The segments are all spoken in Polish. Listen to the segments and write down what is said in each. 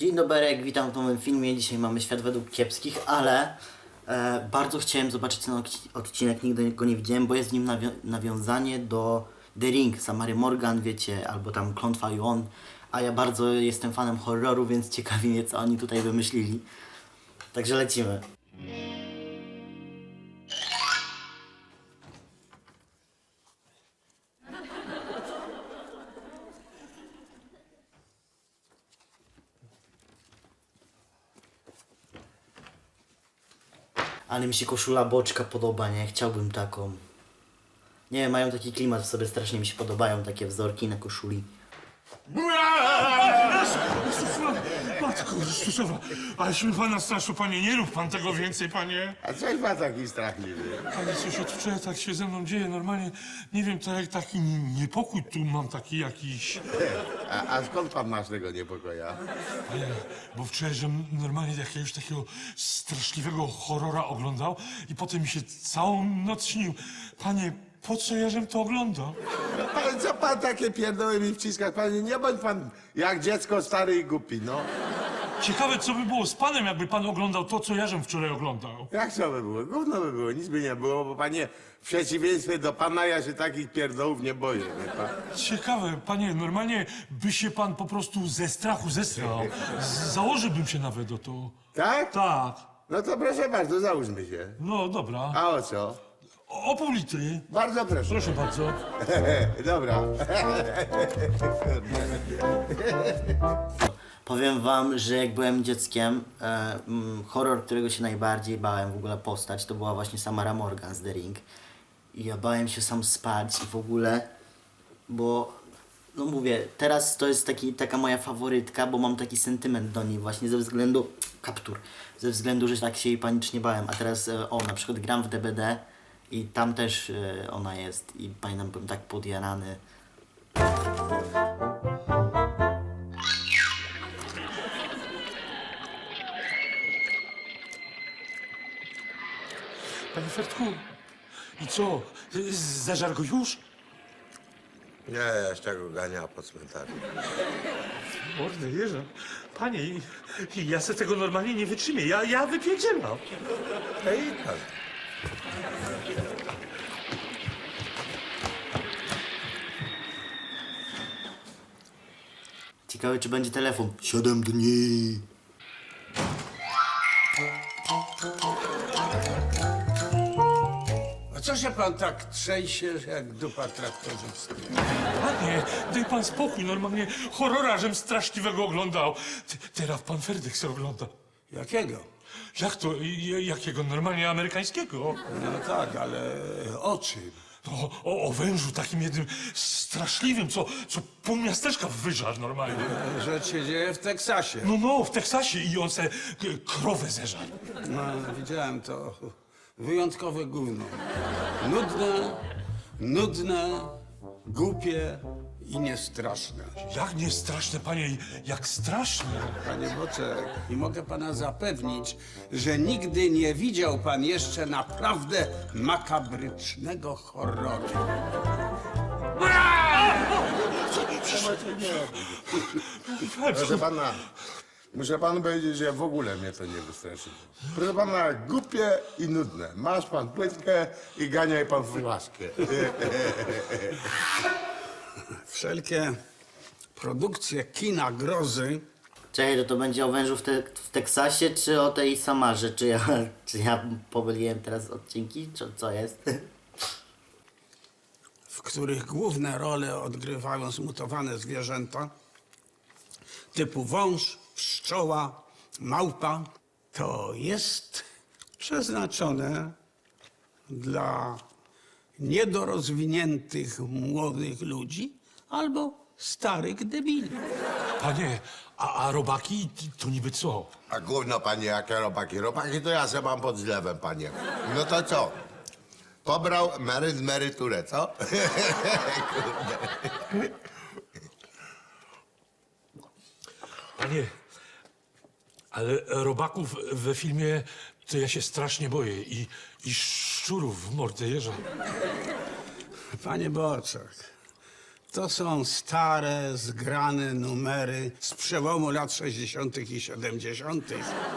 Dzień dobry, witam w nowym filmie. Dzisiaj mamy świat według kiepskich, ale e, bardzo chciałem zobaczyć ten odci- odcinek, nigdy go nie widziałem, bo jest w nim nawią- nawiązanie do The Ring, Samary Morgan, wiecie, albo tam Klątwa Yuon, a ja bardzo jestem fanem horroru, więc ciekawi mnie, co oni tutaj wymyślili. Także lecimy. Ale mi się koszula boczka podoba, nie? Chciałbym taką. Nie mają taki klimat w sobie, strasznie mi się podobają takie wzorki na koszuli. Matko Chrystusowa, aleś mi pana straszył, panie, nie rób pan tego więcej, panie. A coś ma taki strachliwy? Ale coś od wczoraj tak się ze mną dzieje, normalnie, nie wiem, to jak taki niepokój tu mam taki jakiś. A, a skąd pan masz tego niepokoja? Panie, bo wczoraj, że normalnie jakiegoś takiego straszliwego horrora oglądał i potem mi się całą noc śnił. Panie, po co ja żem to oglądał? Pan, co pan takie pierdoły mi wciska? Panie, nie bądź pan jak dziecko stary i głupi, no. Ciekawe, co by było z panem, jakby pan oglądał to, co ja żem wczoraj oglądał. Jak to by było? Gówno by było, nic by nie było, bo panie, w przeciwieństwie do pana ja się takich pierdołów nie boję, wie pan? Ciekawe, panie, normalnie by się pan po prostu ze strachu zestrał. Z- Założyłbym się nawet o to. Tak? Tak. No to proszę bardzo, załóżmy się. No dobra. A o co? O, o pół litry. Bardzo proszę. Proszę bardzo. Dobra. Powiem wam, że jak byłem dzieckiem, e, mm, horror, którego się najbardziej bałem w ogóle postać, to była właśnie Samara Morgan z The Ring. I ja bałem się sam spać i w ogóle, bo no mówię, teraz to jest taki, taka moja faworytka, bo mam taki sentyment do niej właśnie ze względu, kaptur, ze względu, że tak się jej panicznie bałem, a teraz e, o, na przykład gram w DBD i tam też e, ona jest i pamiętam, byłem tak podjarany. Panie Fertku, i co? Zażar go już? Nie, jeszcze go gania po cmentarzu. Mordę, jeża. Panie, ja se tego normalnie nie wytrzymię. Ja, ja wypierdzielam. Hej, tak. Ciekawe, czy będzie telefon. Siedem dni. A co się pan tak trzęsie jak dupa traktorzysty? Panie, daj pan spokój. Normalnie horrora, żem straszliwego oglądał. T- teraz pan Ferdek se ogląda. Jakiego? Jak to? I- Jakiego? Normalnie amerykańskiego? No tak, ale o czym? O, o, o wężu takim jednym straszliwym, co, co pół miasteczka wyżarł normalnie. Rzecz się dzieje w Teksasie. No, no, w Teksasie i on se k- krowę zeżarł. No, widziałem to. Wyjątkowe gówno. Nudne, nudne, głupie i niestraszne. Jak nie straszne, panie, jak straszne. Panie Boczek, i mogę pana zapewnić, że nigdy nie widział pan jeszcze naprawdę makabrycznego horroru. Proszę pana, muszę panu powiedzieć, że w ogóle mnie to nie wystraszyło. Proszę pana, głupie i nudne. Masz pan płytkę i ganiaj pan w łaskę. Wszelkie produkcje kina grozy Czekaj, to to będzie o wężu w, te, w Teksasie, czy o tej Samarze? Czy ja, czy ja pomyliłem teraz odcinki? Czy co jest? w których główne role odgrywają zmutowane zwierzęta typu wąż, pszczoła, małpa, to jest przeznaczone dla niedorozwiniętych młodych ludzi albo starych debili. Panie, a, a robaki to niby co? A gówno, panie, jakie robaki? Robaki to ja se mam pod zlewem, panie. No to co? Pobrał mery z emeryturę, co? Panie, ale robaków we filmie to ja się strasznie boję i, i szczurów w mordę jeża. Panie Boczek, To są stare, zgrane numery z przełomu lat 60. i 70.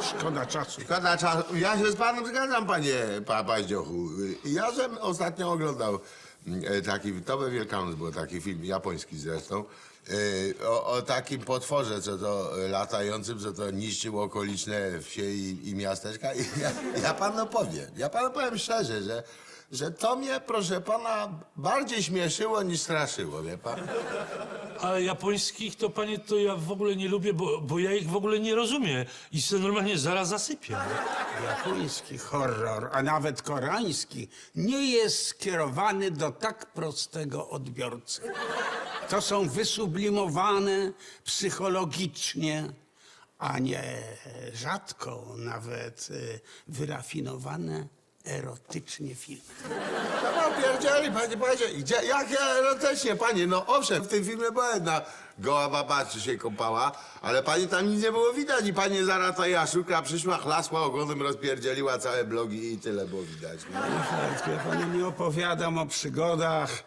Szkoda czasu. Szkoda czasu. Ja się z panem zgadzam, panie pa, Paździochu. Ja żem ostatnio oglądał mm, e, taki, to we Wielkanoc był taki film, japoński zresztą, e, o, o takim potworze, co to e, latającym, co to niszczył okoliczne wsie i, i miasteczka. I ja, ja panu powiem, ja panu powiem szczerze, że, że to mnie, proszę pana, bardziej śmieszyło niż straszyło, wie pan? A japońskich to, panie, to ja w ogóle nie lubię, bo, bo ja ich w ogóle nie rozumiem. I se normalnie zaraz zasypiam. Japoński horror, a nawet koreański, nie jest skierowany do tak prostego odbiorcy. To są wysublimowane psychologicznie, a nie rzadko nawet y, wyrafinowane erotycznie filmy. No pierdzieli, panie, panie, gdzie, jak ja erotycznie, panie, no owszem, w tym filmie była jedna goła baba, czy się kąpała, ale pani tam nic nie było widać i pani Zarata Jaszczurka przyszła, chlasła ogonem, rozpierdzieliła całe blogi i tyle było widać. No. Fredku, ja panu nie opowiadam o przygodach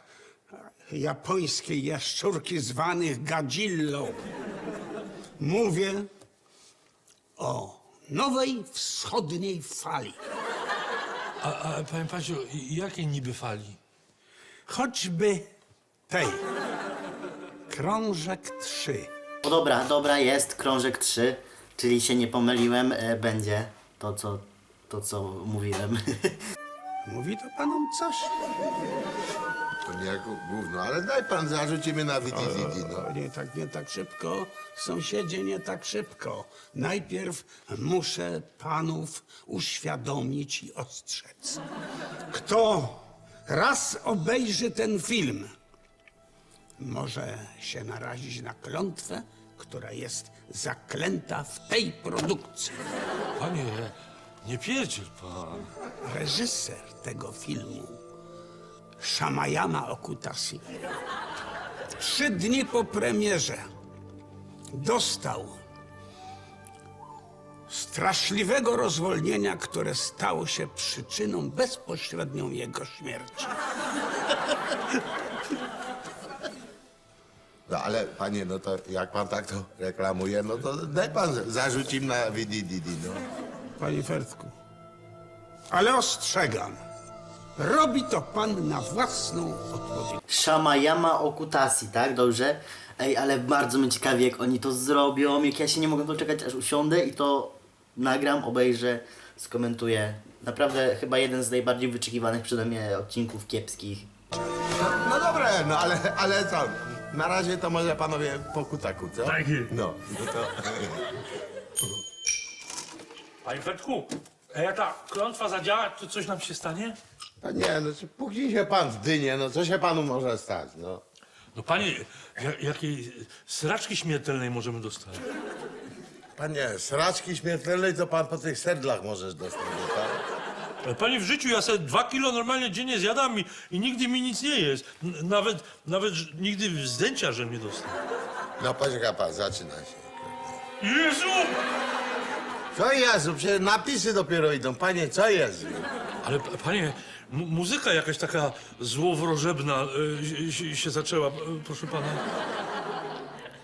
japońskiej jaszczurki zwanych gadzillą. Mówię o nowej wschodniej fali. A, a panie Paciu, jakiej niby fali? Choćby tej. Krążek 3. O dobra, dobra, jest krążek 3, czyli się nie pomyliłem, e, będzie to co, to, co mówiłem. Mówi to panom coś? To nie jako gówno, ale daj pan, zarzuci mnie na widi no. O, nie tak, nie tak szybko. Sąsiedzie, nie tak szybko. Najpierw muszę panów uświadomić i ostrzec. Kto raz obejrzy ten film, może się narazić na klątwę, która jest zaklęta w tej produkcji. Panie, nie pierdziel pan. Reżyser tego filmu, Shamayama Okutasi, trzy dni po premierze dostał straszliwego rozwolnienia, które stało się przyczyną bezpośrednią jego śmierci. No ale panie, no to jak pan tak to reklamuje, no to daj pan, zarzuci mnie na widi no. Panie Fertku, ale ostrzegam, robi to pan na własną odpowiedzialność. Shamayama Okutasi, tak? Dobrze? Ej, ale bardzo mnie ciekawi, jak oni to zrobią, jak ja się nie mogę doczekać, aż usiądę i to nagram, obejrzę, skomentuję. Naprawdę chyba jeden z najbardziej wyczekiwanych przeze mnie odcinków kiepskich. No, no dobra, no ale, ale co, na razie to może panowie po kutaku, co? Tak jest. No, no to... Panie Fertku, a jak ta klątwa zadziała, to coś nam się stanie? A nie, no czy puknij się pan w dynię, no co się panu może stać, no? No panie, ja, jakiej sraczki śmiertelnej możemy dostać? Panie, sraczki śmiertelnej to pan po tych sedlach możesz dostać, wie pan? Ale Panie, w życiu ja sobie dwa kilo normalnie dziennie zjadam i, i nigdy mi nic nie jest. N- Nawet, nawet ż- nigdy zdjęcia, że nie dostał. No poczekaj pan, zaczyna się. Jezu! Co Jezu, przecież napisy dopiero idą, panie, co Jezu? Ale p- panie, mu- muzyka jakaś taka złowrożebna y, się, się zaczęła, y, proszę pana.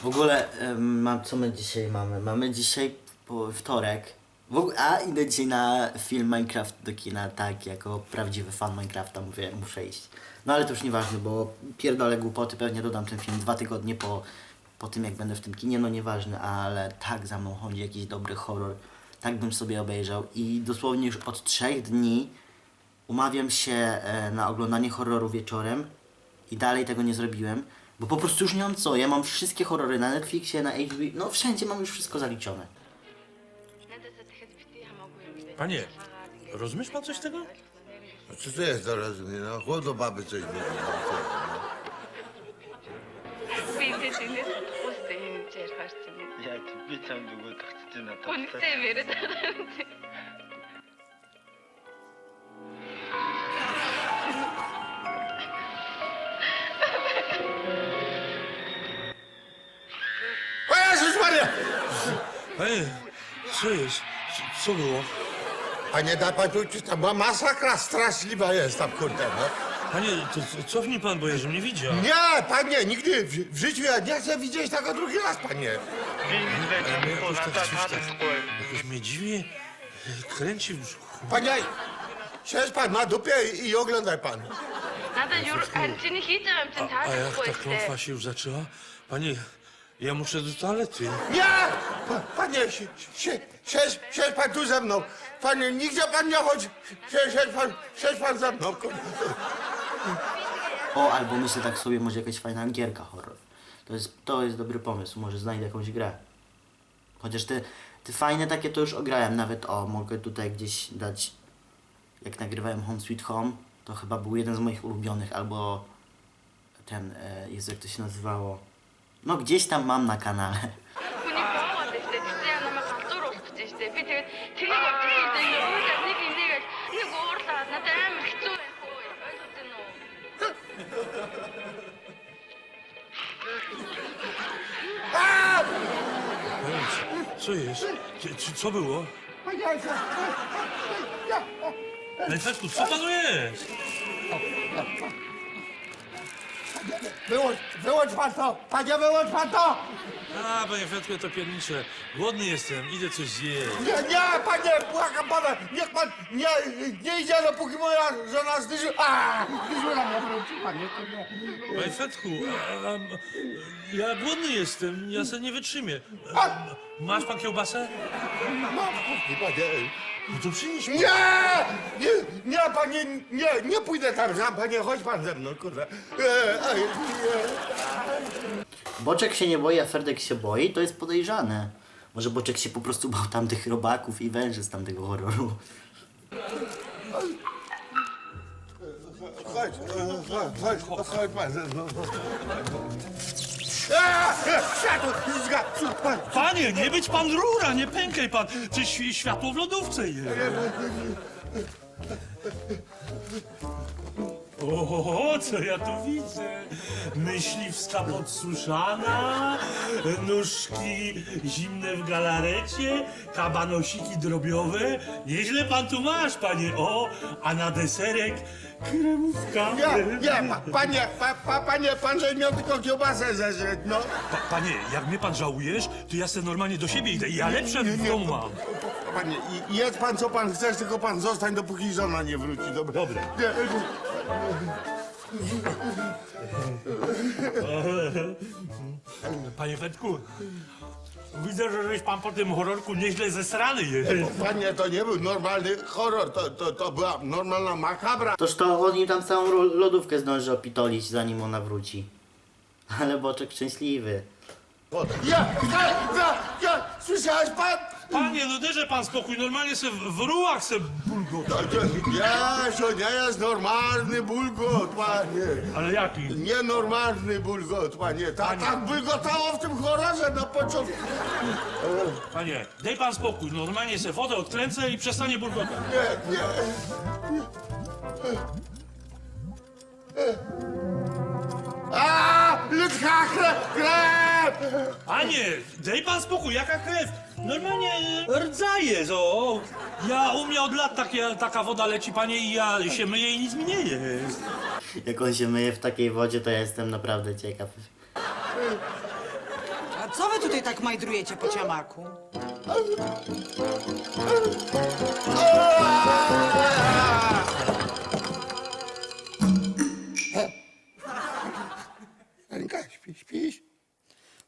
W ogóle, em, mam, co my dzisiaj mamy? Mamy dzisiaj po, wtorek. W ogóle, a idę dzisiaj na film Minecraft do kina, tak, jako prawdziwy fan Minecrafta mówię, muszę iść. No ale to już nieważne, bo pierdolę głupoty, pewnie dodam ten film dwa tygodnie po, po tym, jak będę w tym kinie, no nieważne, ale tak za mną chodzi jakiś dobry horror, tak bym sobie obejrzał. I dosłownie już od trzech dni umawiam się e, na oglądanie horroru wieczorem i dalej tego nie zrobiłem, bo po prostu już nie mam co. Ja mam wszystkie horrory na Netflixie, na HBO, no wszędzie mam już wszystko zaliczone. Panie, rozumiesz pan coś z tego? No, czy to jest do rozumienia? No, chłod do baby coś mówi. Bildiğiniz ustayını çarparsınız. Jak bir tane długo tak Puntsever. O Jezus Maria! Ej, co jest? Co- Co było? Panie da pan tu, czy tam była masakra straszliwa jest tam, kurde, no. Panie, to co- cofnij pan, bo ja Jerzy mnie widział. Nie, panie, nigdy w, w życiu ja nie chcę widzieć tego drugi raz, panie. Widzę cię jakoś jakoś mnie dziwnie kręci w brzuchu. Panie, siedź pan na dupie i, oglądaj pan. Nadal już Antyn Hitler im ten A, a jak ta klątwa się już zaczęła? Pani, ja muszę do toalety. Nie! Pa, panie, si- si- siedź, siedź pan tu ze mną. Panie, nigdzie pan nie chodzi. Siedź, siedź pan, siedź pan ze mną. O, albo myślę tak sobie, może jakaś fajna angierka horror. To jest, to jest dobry pomysł, może znajdę jakąś grę. Chociaż te, te fajne takie to już ograłem, nawet o, mogę tutaj gdzieś dać, jak nagrywałem Home Sweet Home, to chyba był jeden z moich ulubionych, albo ten, e, Jezu, jak to się nazywało, no gdzieś tam mam na kanale. 분이 병원 있을 때 진짜 나만 각도로 없을 때 비 되게 되게 Co jest? Czy- czy- Co było? Panie Fetku, co panu jest? Wyłącz, wyłącz pan to! Panie, wyłącz pan to! A, panie ja to pierniczę. Głodny jestem, idę coś zjeść. Nie, nie, panie, błagam pana, niech pan nie, nie idzie, dopóki moja żona zdyży... A! Zdyżyła mnie wróci, panie, to nie. Panie a, a, ja głodny jestem, ja sobie nie wytrzymię. Masz pan kiełbasę? No, panie, No to przynieś mi. Nie! Nie, nie, panie, nie, nie pójdę tam sam, panie, chodź pan ze mną, kurde. E, ej, nie. Boczek się nie boi, a Ferdek się boi, to jest podejrzane. Może Boczek się po prostu bał tamtych robaków i węży z tamtego horroru. Chodź, chodź, chodź, chodź zga, pan. Panie, nie być pan rura, nie pękaj pan. Czy światło w lodówce jest? O, co ja tu widzę? Myśliwska podsuszana, nóżki zimne w galarecie, kabanosiki drobiowe. Nieźle pan tu masz, panie. O, a na deserek kremówka. Nie, nie, pa, panie, pa, pa, panie, pan, że miał tylko kiełbasę zeżreć, no. Pa, panie, jak mnie pan żałujesz, to ja se normalnie do siebie idę. Ja lepsze w domu mam. Panie, i- jedz pan co pan chcesz, tylko pan zostań, dopóki żona nie wróci, dobra? Dobra. Nie, Panie Fetku, widzę, że żeś pan po tym horrorku nieźle zesrany jest. Panie, to nie był normalny horror, to, to, to była normalna makabra. Toż to on im tam całą ro- lodówkę zdąży opitolić, zanim ona wróci. Ale Boczek szczęśliwy. Ja, ja, ja, ja, słyszałeś pan? Panie, no dajże pan spokój, normalnie se w, w rułach se bulgo. To, nie, to nie jest normalny bulgot, panie. Ale jaki? Nienormalny bulgot, panie. Ta, tak bulgotało w tym horrorze na początku. Panie, daj pan spokój, normalnie se wodę odkręcę i przestanie bulgotać. Nie, nie. A, ludzka krew, krew! Panie, daj pan spokój, jaka krew? Normalnie e, rdzaje, o. Ja u mnie od lat takie, taka woda leci, panie, i ja się myję i nic mi nie jest. Jak on się myje w takiej wodzie, to ja jestem naprawdę ciekaw. A co wy tutaj tak majdrujecie po ciamaku? Halinka, śpisz?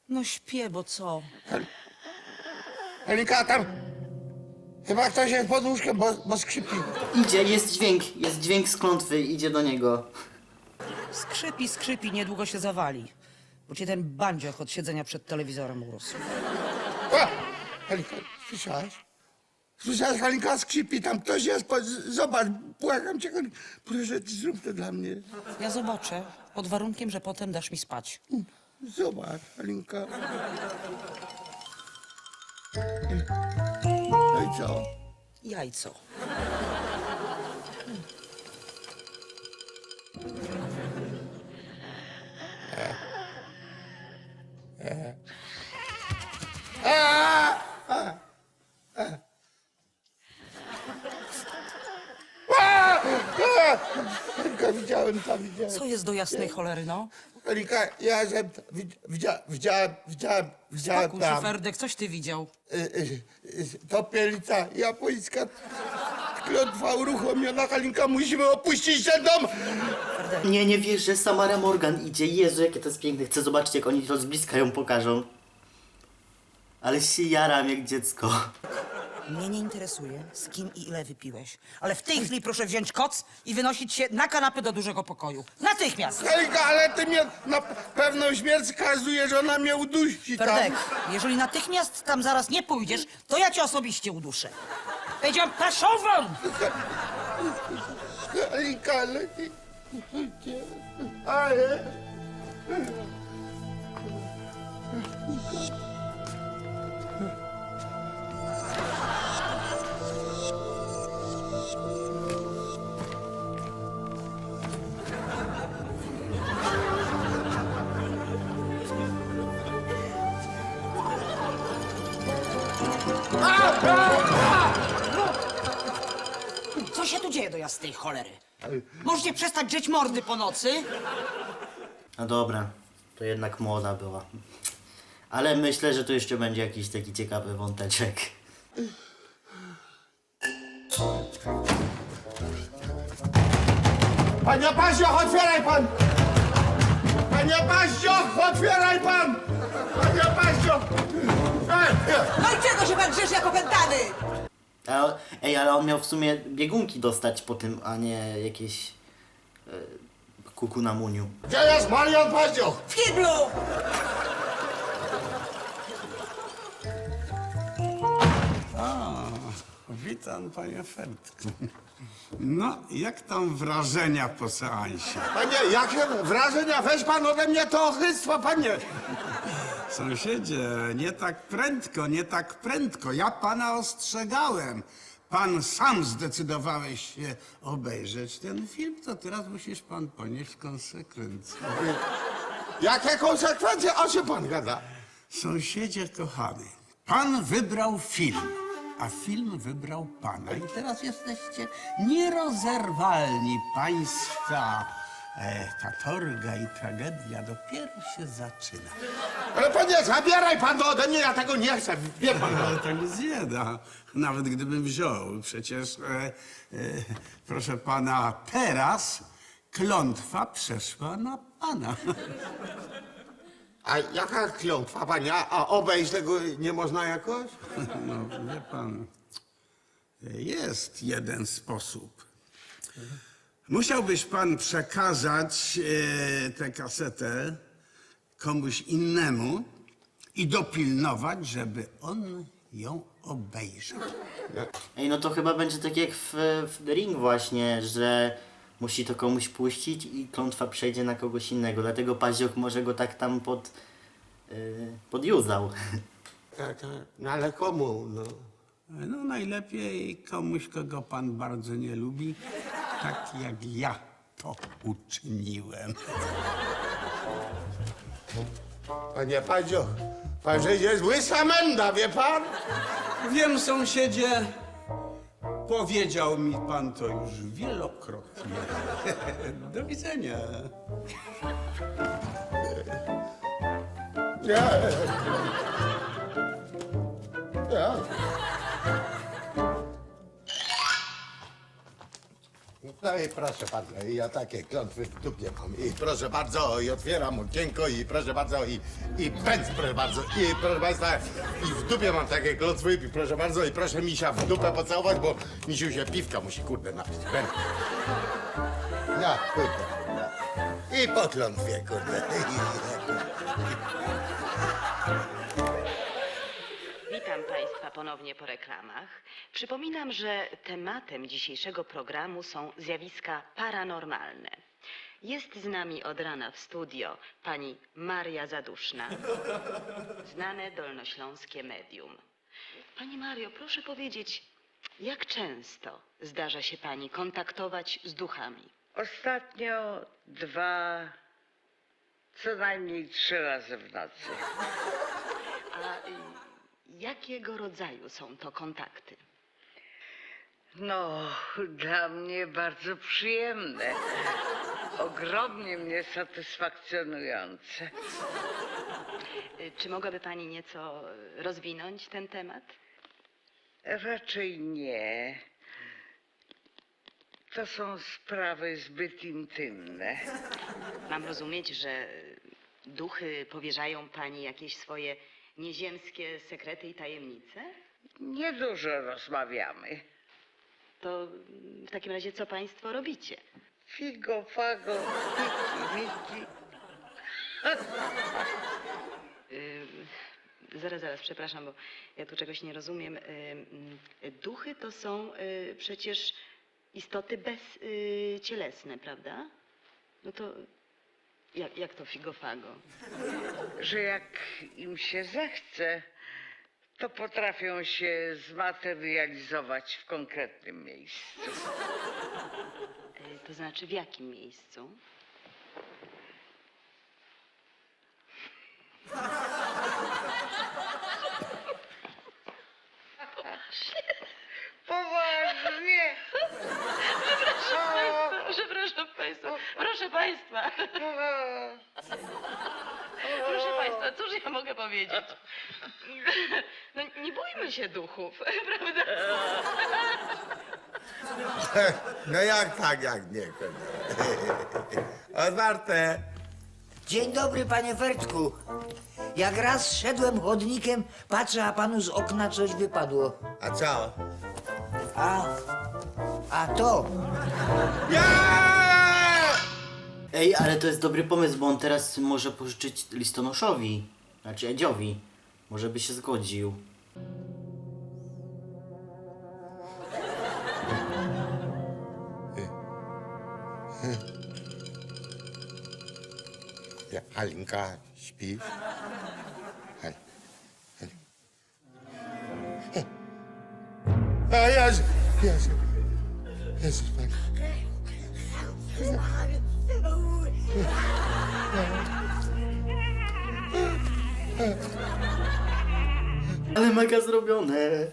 No śpię, bo co? Halinka, tam chyba ktoś jest pod łóżkiem, bo, bo skrzypi. Idzie, jest dźwięk, jest dźwięk z klątwy, idzie do niego. Skrzypi, skrzypi, niedługo się zawali. Bo cię ten bandzioch od siedzenia przed telewizorem urósł. O, Halinka, słyszałaś? Słyszałaś, Halinka, skrzypi, tam ktoś jest, pod... zobacz, błagam cię, proszę, zrób to dla mnie. Ja zobaczę, pod warunkiem, że potem dasz mi spać. Zobacz, Halinka. No i co? Jajco. Halinka, Halinka, widziałem tam, widziałem. Co jest do jasnej cholery, no? Halinka, ja żem, widz- widzia, widziałem, widziałem, widziałem Pakuj się, tam. Ferdek, coś ty widział? Y, y, y, Topielica japońska. Klątwa uruchomiona, Halinka, musimy opuścić ten dom! Nie, nie wiesz, że Samara Morgan idzie. Jezu, jakie to jest piękne. Chcę zobaczyć, jak oni to z bliska ją pokażą. Ale się jaram jak dziecko. Mnie nie interesuje, z kim i ile wypiłeś. Ale w tej chwili proszę wziąć koc i wynosić się na kanapę do dużego pokoju. Natychmiast! Halinka, ale ty mnie na pewną śmierć skazujesz, ona mnie udusi tam. Ferdek, jeżeli natychmiast tam zaraz nie pójdziesz, to ja cię osobiście uduszę. Powiedziałam paszową! Halinka, ale... Ale... dzieje do jasnej cholery? Możecie przestać drzeć mordy po nocy? No dobra, to jednak młoda była. Ale myślę, że tu jeszcze będzie jakiś taki ciekawy wąteczek. Panie Paździoch, otwieraj pan! Panie Paździoch, otwieraj pan! Panie Paździoch! Ej, No i czego się pan grzesz jako pętany? Ej, ale on miał w sumie biegunki dostać po tym, a nie jakieś e, kuku na muniu. Gdzie jest Marian Paździoch? W kiblu! Witam, panie Fertku. No, jak tam wrażenia po seansie? Panie, jakie wrażenia? Weź pan ode mnie to ochyństwo, panie! Sąsiedzie, nie tak prędko, nie tak prędko. Ja pana ostrzegałem. Pan sam zdecydowałeś się obejrzeć ten film, to teraz musisz pan ponieść konsekwencje. Jakie konsekwencje? O czym pan gada? Sąsiedzie kochany, pan wybrał film, a film wybrał pana. I teraz jesteście nierozerwalni. Pańska e, katorga i tragedia dopiero się zaczyna. Ale panie, zabieraj pan to ode mnie, ja tego nie chcę, wie pan. Ale tak zjeda, nawet gdybym wziął. Przecież, e, e, proszę pana, teraz klątwa przeszła na pana. A jaka klątwa, panie? A, a obejść tego nie można jakoś? No, wie pan, jest jeden sposób. Musiałbyś pan przekazać e, tę kasetę komuś innemu i dopilnować, żeby on ją obejrzał. Ej, no to chyba będzie tak jak w, w The Ring właśnie, że musi to komuś puścić i klątwa przejdzie na kogoś innego. Dlatego Pazioch może go tak tam pod, yy, podjuzał. Tak, tak. No ale komu, no? No najlepiej komuś, kogo pan bardzo nie lubi, tak jak ja to uczyniłem. Panie Padzio, pan że jest łysa menda, wie pan? Wiem, sąsiedzie, powiedział mi pan to już wielokrotnie. Do widzenia. Nie. Nie. No i proszę bardzo, i ja takie klątwy w dupie mam. I proszę bardzo, i otwieram okienko, i proszę bardzo, i, i pędz, proszę bardzo. I proszę państwa, i w dupie mam takie klątwy, i proszę bardzo, i proszę misia w dupę pocałować, bo misiu się piwka musi, kurde, napić. Pędz. No, kurde. I po klątwie, kurde. ponownie po reklamach. Przypominam, że tematem dzisiejszego programu są zjawiska paranormalne. Jest z nami od rana w studio pani Maria Zaduszna, znane dolnośląskie medium. Pani Mario, proszę powiedzieć, jak często zdarza się Pani kontaktować z duchami? Ostatnio dwa, co najmniej trzy razy w nocy. A y, jakiego rodzaju są to kontakty? No, dla mnie bardzo przyjemne. Ogromnie mnie satysfakcjonujące. Czy mogłaby pani nieco rozwinąć ten temat? Raczej nie. To są sprawy zbyt intymne. Mam rozumieć, że duchy powierzają pani jakieś swoje nieziemskie sekrety i tajemnice? Niedużo rozmawiamy. To w takim razie co państwo robicie? Figo, fago, miki, miki. Y, zaraz, zaraz, przepraszam, bo ja tu czegoś nie rozumiem. Y, mm, duchy to są y, przecież istoty bezcielesne, prawda? No to jak, jak to figofago? Że jak im się zechce, to potrafią się zmaterializować w konkretnym miejscu. Y, to znaczy w jakim miejscu? Poważnie! Państwa, proszę państwa. Proszę państwa, cóż ja mogę powiedzieć? No nie bójmy się duchów, prawda? No jak tak, jak nie. Otwarte. Dzień dobry, panie Fertku. Jak raz szedłem chodnikiem, patrzę, a panu z okna coś wypadło. A co? A, a to, Ej, ale to jest dobry pomysł, bo on teraz może pożyczyć listonoszowi, znaczy Edziowi. Może by się zgodził. Ja, Halinka, śpisz? Hal, Hal. A Jezu, Jezu, Jezus Pan. Ale mega zrobione.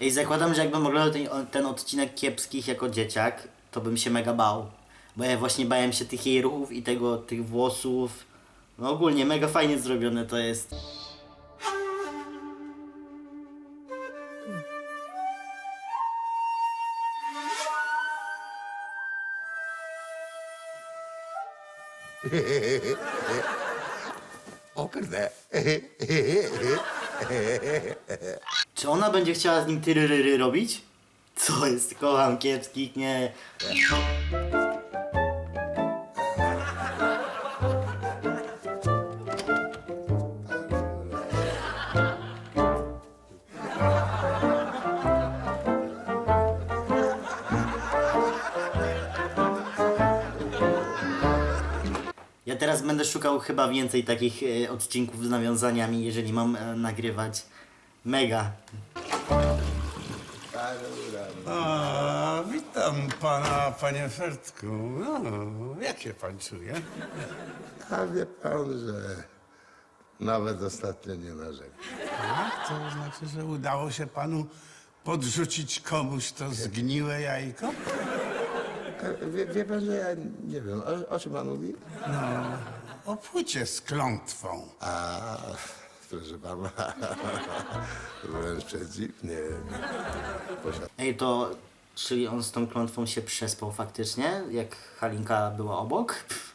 Ej, zakładam, że jakbym oglądał ten, ten odcinek kiepskich jako dzieciak, to bym się mega bał. Bo ja właśnie bałem się tych jej ruchów i tego, tych włosów. No ogólnie mega fajnie zrobione to jest. O kurde. Czy ona będzie chciała z nim tyryryry robić? Co jest? Kocham kiepskich, nie. Ja teraz będę szukał chyba więcej takich e, odcinków z nawiązaniami, jeżeli mam e, nagrywać. Mega. A, witam pana, panie Fertku. No, jak się pan czuje? A wie pan, że nawet ostatnio nie narzekam. A, to znaczy, że udało się panu podrzucić komuś to zgniłe jajko? A Wie, wie pan, że ja nie wiem, o, o czym pan mówi? O płycie z klątwą. A, proszę pana, wręcz przeciwnie. Ej, to czyli on z tą klątwą się przespał faktycznie, jak Halinka była obok? Pff.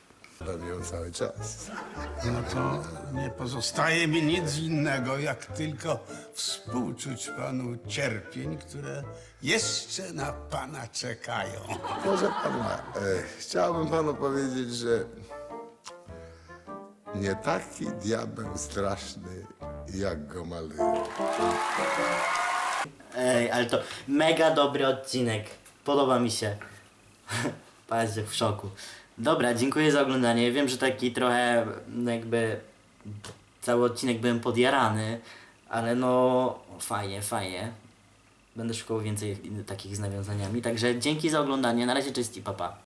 ją cały czas. No to nie pozostaje mi nic innego, jak tylko współczuć panu cierpień, które jeszcze na pana czekają. Proszę pana, e, chciałbym panu powiedzieć, że nie taki diabeł straszny, jak go maluje. Ej, ale to mega dobry odcinek. Podoba mi się. Patrz, w szoku. Dobra, dziękuję za oglądanie. Wiem, że taki trochę jakby cały odcinek byłem podjarany, ale no fajnie, fajnie. Będę szukał więcej takich z nawiązaniami. Także dzięki za oglądanie. Na razie cześć i papa.